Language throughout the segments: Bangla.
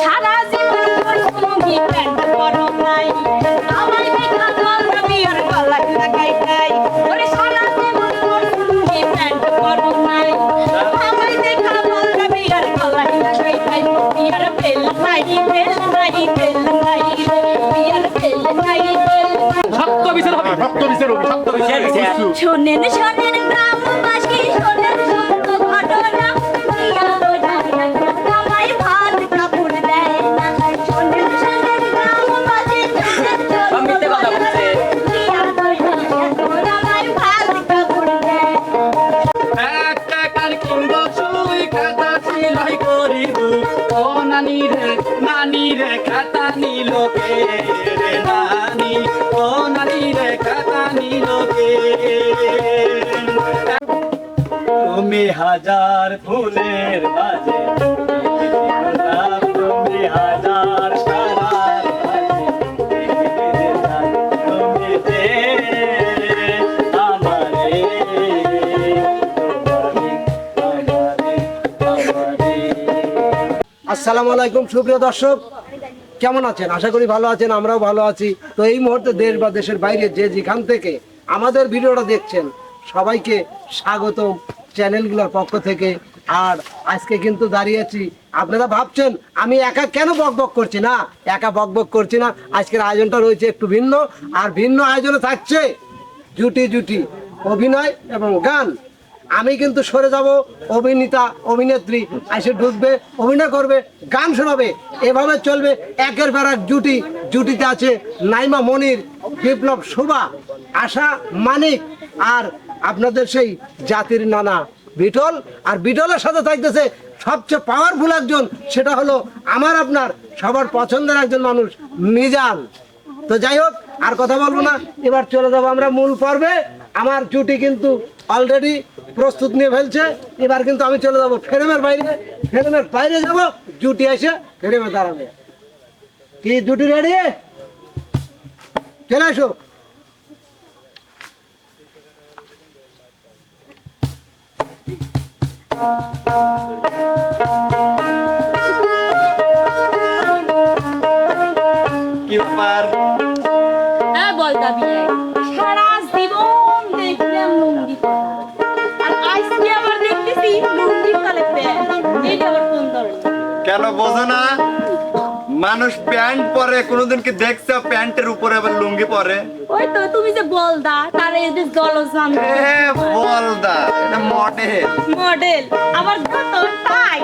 সারা জীবন নাই। আমায় দেখা গল্লা বিয়ার গলা লাগাই নাই। ওরে সারা জীবন লুঙ্গি প্যান্ট পরো নাই। আমায় দেখা গল্লা বিয়ার গলা লাগাই নাই। বিয়ার ফেল নাই ফেল নাই ফেল নাই বিয়ার ফেল নাই ফেল নাই সত্য বিচার হবে সত্য বিচার হবে সত্য বিচার শোনেন শোনেন গ্রামবাসী শোনেন। আসসালামু আলাইকুম, সুপ্রিয় দর্শক। কেমন আছেন? আশা করি ভালো আছেন, আমরাও ভালো আছি। তো এই মুহূর্তে দেশ বা দেশের বাইরে যে যেখান থেকে আমাদের ভিডিওটা দেখছেন, সবাইকে স্বাগতম চ্যানেলগুলোর পক্ষ থেকে। আর আজকে কিন্তু দাঁড়িয়েছি আপনারা ভাবছেন, আমি একা কেন বক বক করছি না? একা বক বক করছি না, আজকের আয়োজনটা রয়েছে একটু ভিন্ন। আর ভিন্ন আয়োজনে থাকছে জুটি জুটি, অভিনয় এবং গান। আমি কিন্তু সরে যাব, অভিনেতা, অভিনেত্রী এসে ঢুকবে, অভিনয় করবে, গান শোনাবে, এভাবে চলবে, একের পর এক জুটি, জুটিতে আছে নাইমা মনির, বিপ্লব শোভা, আশা মানিক আর আপনাদের সেই জাতির নানা বিটল। আর বিটলের সাথে থাকতেছে সবচেয়ে পাওয়ারফুল একজন, সেটা হলো আমার, আপনার, সবার পছন্দের একজন মানুষ, মিজান। তো যাই হোক, আর কথা বলব না, এবার চলে যাব আমরা মূল পর্বে। আমার জুটি কিন্তু অলরেডি প্রস্তুত নিয়ে ফেলছে। এবার কিন্তু আমি চলে যাব ফ্রেমের বাইরে। ফ্রেমের বাইরে যাব, জুটি এসে ফ্রেমে দাঁড়াবে। কি জুটি রেডি চলে আসো। কি পরে কোনোদিন কি দেখছ প্যান্টের উপরে আবার লুঙ্গি পরে? ওই তো তুমি যে বলদা তার এই যে জলজান এ বলদা এটা মডেল মডেল আমার তো তাই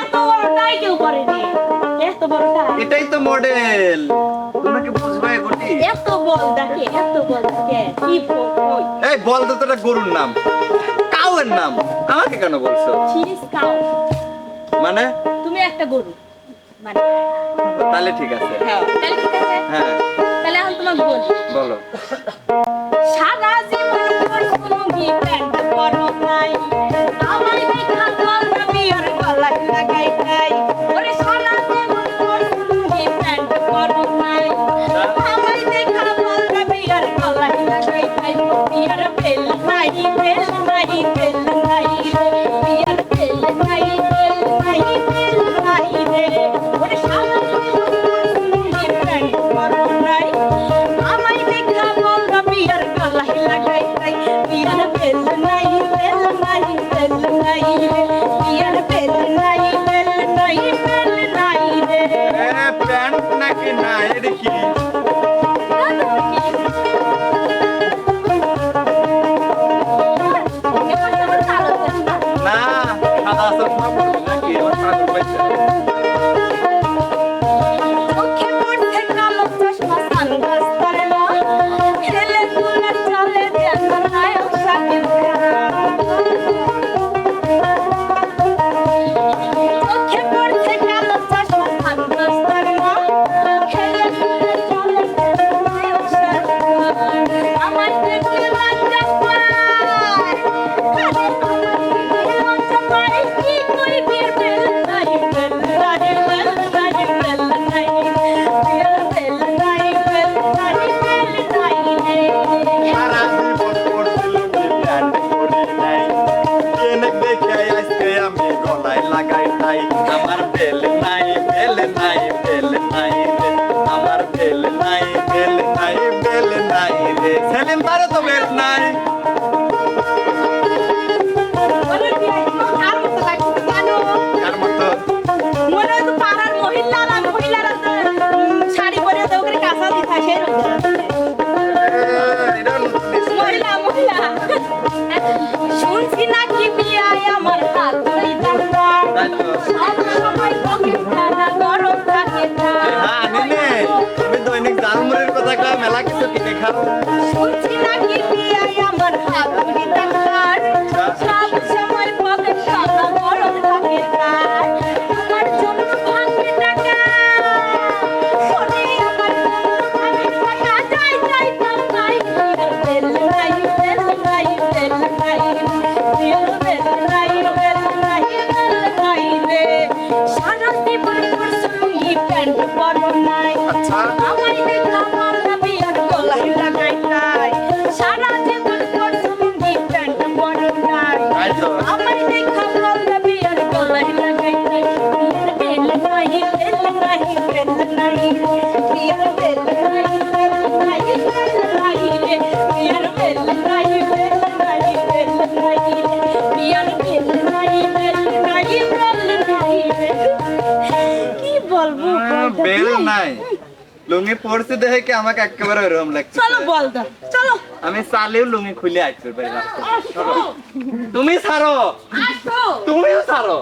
এত বড় টাই কেউ করেনি। এত বড় টাই এটাই তো মডেল তুমি কি বুঝবে গুটি এত বল দেখে এত বল দেখে কি বল এই বলদা তো একটা গরুর নাম। কাউয়ের নাম। আমাকে কেন বলছো? চিনিস কাউ মানে? তুমি একটা গরু। মানে তাহলে ঠিক আছে। হ্যাঁ তাহলে ঠিক আছে। হ্যাঁ। তাহলে এখন তোমাকে বলি বলো। সারা জীবন না শুনছি নাকি নাই লুঙ্গি দেখে কি আমাকে একেবারে ওরকম লাগছে চলো বল দা চলো। আমি সালেও লুঙ্গি খুলে আসতে পারি তুমি ছাড়ো। তুমিও ছাড়ো।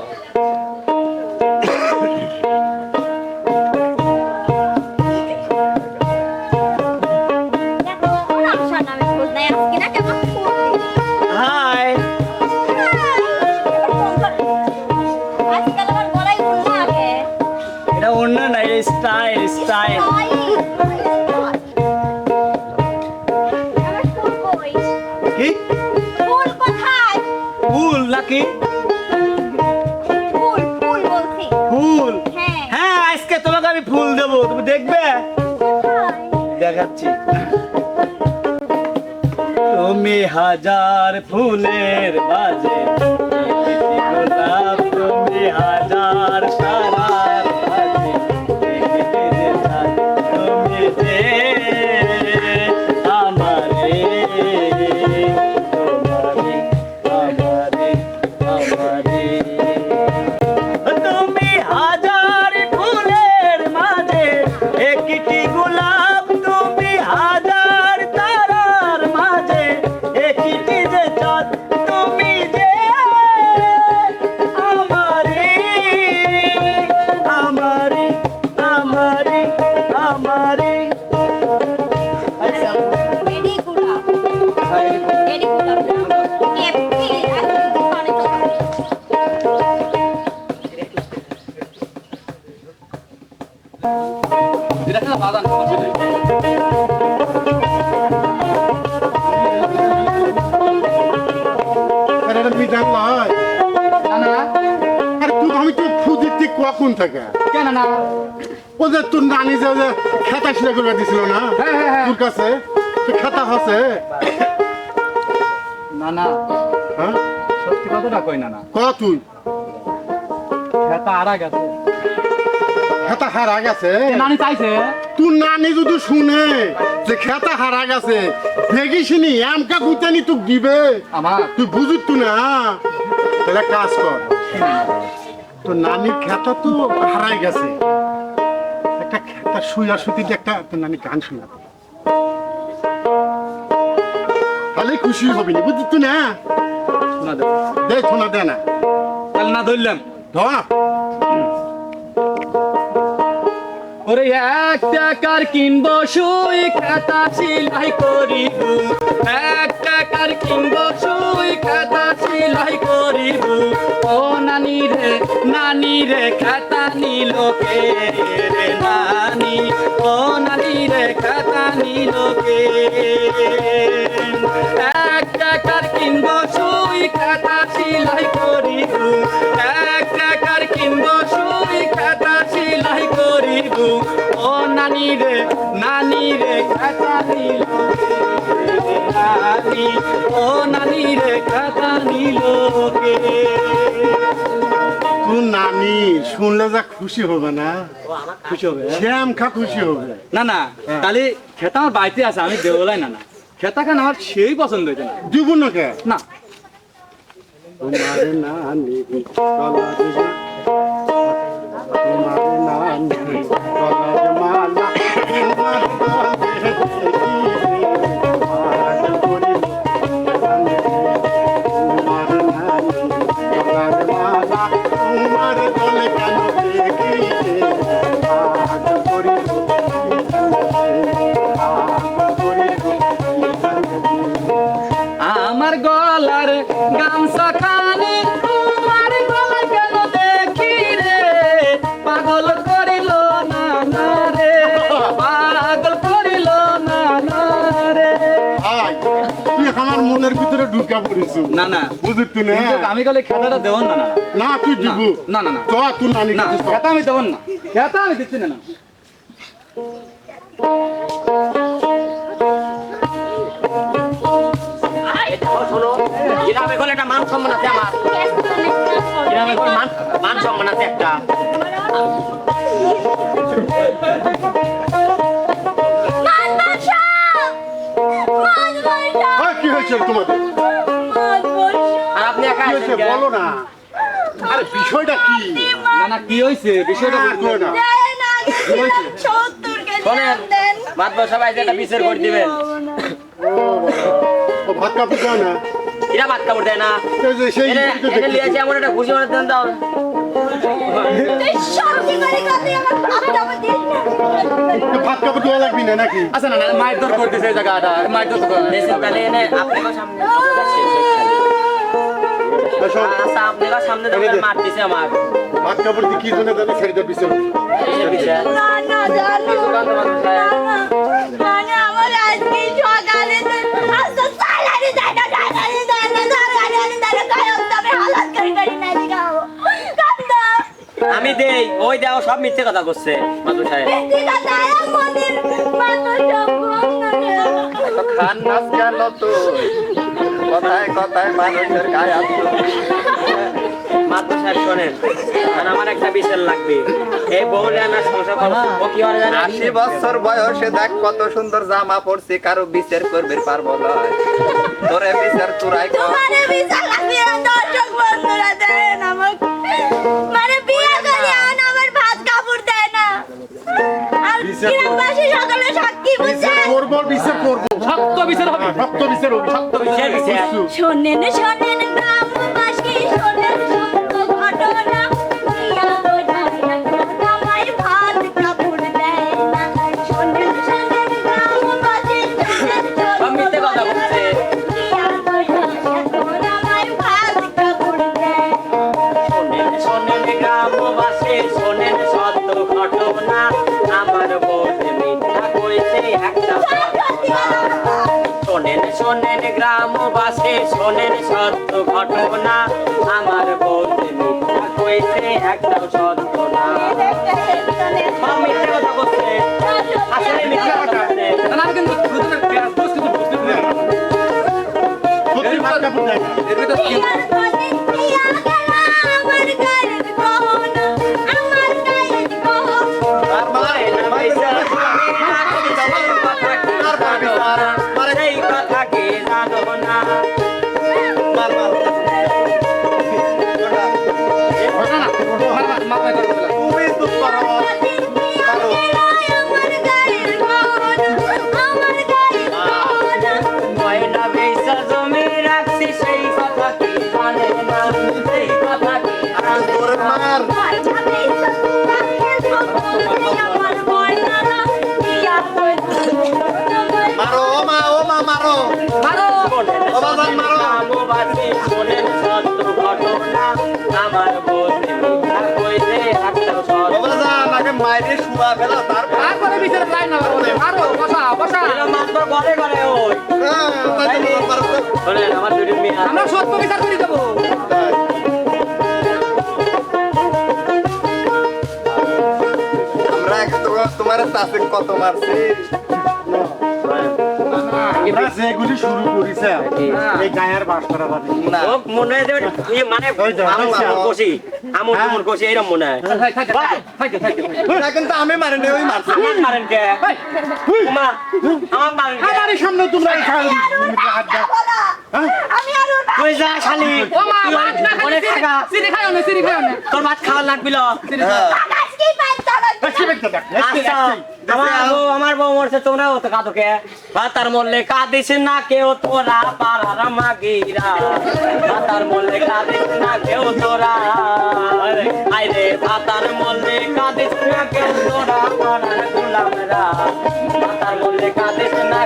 ফুল নাকি ফুল? হ্যাঁ। আজকে তোমাকে আমি ফুল দেবো তুমি দেখবে? দেখাচ্ছি। তুমি হাজার ফুলের মাঝে আরে তুই আমি তো খুঁজেছি কখন থেকে। কেন না? ওদের তোর নানি যে ওদের সিরা করে দিছিল না। তোর কাছে? তো খেতা আছে? না না। হ্যাঁ? সত্যি কথাটা কই না না। ক তুই? খেতা আরা গেছে। খেতা হারা গেছে? নানি চাইছে? তোর নানি যদি শুনে যে খেতা হারা গেছে। দেখিসনি আমকা গুতানি তুই দিবে? আমার তুই বুঝুত তুই না? তাহলে কাজ কর। তোর নানির খেতা তো হারাই গেছে। একটা খেতা শুয়া শুতিতে একটা তোর নানি গান শোনা। তাহলে খুশি হবি না বুঝলি না? শোনা দেখ শোনা দে না। তাহলে না ধরলাম। ধর। ওরে এক টাকার কিনবো সুই, খাতা সিলাই করিব এক টাকার কিনবো সুই, খাতা সিলাই করিব ও নানি রে নানি রে, খাতা নিল কে রে নানি? ও নানি রে, খাতা নিল কে এক টাকার কিনবো সুই, খাতা সিলাই করিব এক টাকার কিনবো সুই রে নিল নানি ও নানি রে খাতা নিল কে নানি শুনলে যা খুশি হবে না? খুশি হবে? শ্যাম খা খুশি হবে। না না তাহলে খেতা আমার বাড়িতে আছে আমি দেবলাই না না। খেতা খান আমার সেই পছন্দ হয়েছে না। দিব না কে? না। তোমার নানি তোমার নানি। আমার মনের ভিতরে ঢুকা পড়িস না না। বুঝলি তুই না? কিন্তু আমি গেলে খেতাটা দেব না না না। তুই দিব। না না না। তো তুই নানি না খেতা আমি দেব না। খেতা আমি দিচ্ছি না না। গ্রামে একটা মান সম্মান আছে আমার। গ্রামে কোনো মান মান সম্মান আছে একটা। হয়েছে তোমাদের। আর আপনি একা কি হয়েছে বলো না। আরে বিষয়টা কি? না না কি হয়েছে? বিষয়টা না, কই না শোনেন মাতব সবাই যে বিচার করে দিবেন। ও বাবা, ভাত কাপড় দাও না? এরা ভাত কাপড় দেয় না। সেই। লিয়েছে এমন একটা খুশি মনে দেন দাও ভাত কাপড় দেওয়া লাগবি না নাকি? আচ্ছা না মায়ের দর করতেছে এই জায়গাটা মায়ের দর তাহলে সামনে আচ্ছা আপনাকে সামনে এনে মারতেছে আমার। ভাত কাপড় দিয়ে কি জন্য জানো। ছেড়ে দেওয়ার বিষয় এই বিচার আমি দেই। ওই দাও সব মিথ্যে কথা করছে মাতু সাহেব। খান নাচ গেল তুই কথায় কথায় মানুষের গায়ে। মাতু সাহেব শোনেন আর আমার একটা বিচার লাগবে। এই বউলে আমার সংসার করব কি জানেন আশি বছর বয়সে দেখ কত সুন্দর জামা পড়ছে কারও বিচার করবে পারব লয় তোরে বিচার তুরাই কর। মানে বিচার করব। শক্ত বিচার হবে। রক্ত বিচার হবে শক্ত বিচার শোনেন শোনেন গ্রামবাসী শোনেন। শোনেন সত্য ঘটনা। আমার বউতে মিথ্যা কইছে একটা সত্য না। সব কথা আসলে মিথ্যা কথা মারো। মারো। গ্রামবাসী শোনেন সত্য ঘটনা আমার বলতে মিথ্যা একটা সত্য বাজান আগে মাইরে শুয়া ফেলা তারপর তারপরে বিচার লাইন না বলে মারো বসা বসা। এরকম মাত্র ঘরে ঘরে ওই। হ্যাঁ। শোনেন আমার দুটো মেয়ে আমরা সত্য বিচার করে দেবো। আমরা তোমার চাষে কত মারছি? আমরা যেগুলি শুরু করেছে এই গায়ের বাস করা যাবে না। না। ও মনে হয় মানে ওই তো, আমন আচ্ছা। আমন কষি আমন হ্যাঁ। আমন কষি এরকম মনে হয়। থাকে থাকে থাকে থাকে না কিন্তু আমি মারিনি ওই মারছে। আমার মারেন কে আমার মারেন আমার সামনে তোমরা হাত দাও। হ্যাঁ? আমি আরও তুই যা খালি ও মা তুই ভাত না অনেক টাকা সিরি খাই না সিরি খাই না। তোর ভাত খাওয়া লাগবিল। হ্যাঁ। আমার বউ মরছে তোমরা তো কাঁদোকে ভাতার মরলে কাঁদিস না কেউ তোরা পাড়ার মাগিরা ভাতার মরলে কাঁদিস না কেউ তোরা আইরে ভাতার মরলে কাঁদিস না কেউ তোরা পাড়ার গোলামরা ভাতার মরলে কাঁদিস না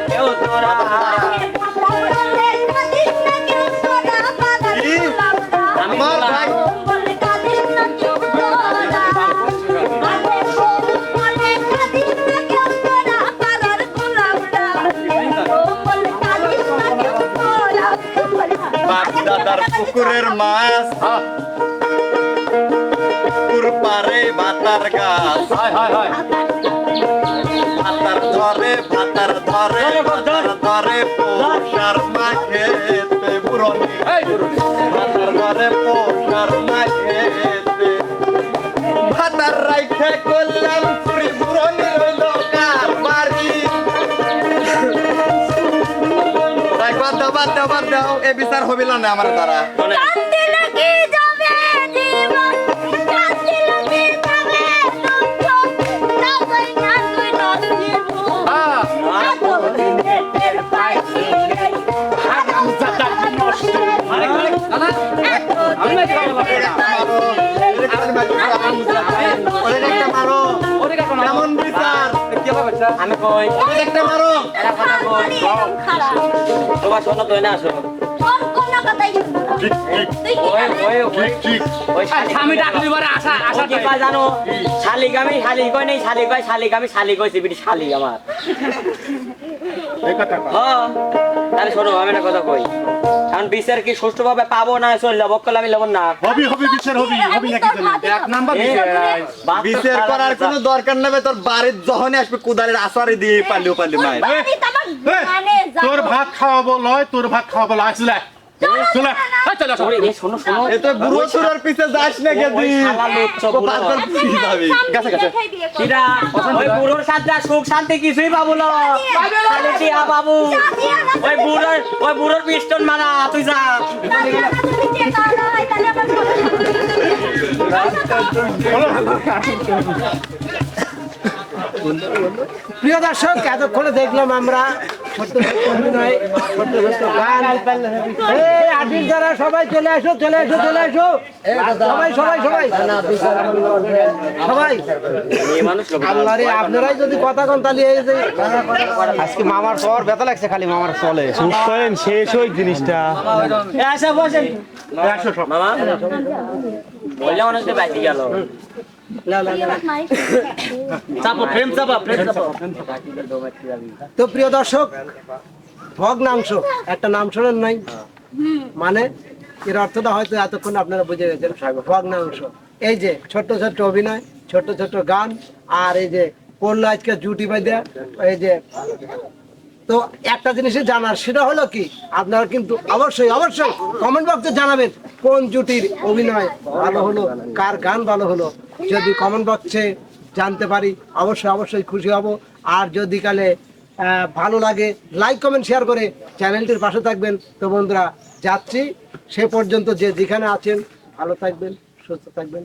ভাতার ধরে পোষার মাখেতে ভাতার রাইখে করলাম চুরি, বুড়নি রইল কার বাড়ি? বাদ দাও বাদ দাও বাদ দাও। এ বিচার হবিল না আমার দ্বারা। আমি কই? একটা মারো এরা কথা কই? তোমার শোনো না। শোনো শালিক আমি শালিক কই নাই? শালিক কয় শালিক আমি শালিক কইছি শালিক আমার। তাহলে শোনো আমি একটা কথা কই। কারণ বিচার কি সুষ্ঠুভাবে পাবো না চল যাব কল আমি লবণ না। হবি হবি বিচার হবি হবি এক নাম্বার দিছে বিচার। করার কোনো দরকার নেবে তোর বাড়ির যখনই আসবে কুদারের আসারে দিয়ে পারলেও পালি মায়ের। এই, তোর ভাত খাওয়াবো লয় তোর ভাত খাওয়াবো আসলে চলে সুখ শান্তি কিছুই পাবো না। বাবু ওই বুড়োর ওই বুড়োর পিস্টন মারা তুই যা। প্রিয় দর্শক এতক্ষণে দেখলাম আমরা আর্টিস্ট যারা সবাই চলে আসো চলে আসো চলে আসো। সবাই সবাই সবাই। সবাই। মেয়ে আল্লাহ রে আপনারাই যদি কথা কন তাহলে এই যে আজকে মামার পর ব্যথা লাগছে খালি মামার চলে। করেন শেষ ওই জিনিসটা। আসা বসেন। আসো সব মামা। বললে অনেকটা বাইতে গেল। তো প্রিয় দর্শক ভগ্নাংশ একটা নাম শোনেন নাই? মানে এর অর্থটা হয়তো এতক্ষণ আপনারা বুঝে গেছেন। ভগ্নাংশ এই যে ছোট্ট ছোট্ট অভিনয় ছোট্ট ছোট্ট গান আর এই যে পড়ল আজকে জুটি বাই এই যে তো একটা জিনিসই জানার, সেটা হলো কি, আপনারা কিন্তু অবশ্যই অবশ্যই কমেন্ট বক্সে জানাবেন কোন জুটির অভিনয় ভালো হলো, কার গান ভালো হলো। যদি কমেন্ট বক্সে জানতে পারি, অবশ্যই অবশ্যই খুশি হব। আর যদি কালে ভালো লাগে লাইক কমেন্ট শেয়ার করে চ্যানেলটির পাশে থাকবেন। তো বন্ধুরা, যাচ্ছি সে পর্যন্ত যে যেখানে আছেন, ভালো থাকবেন, সুস্থ থাকবেন।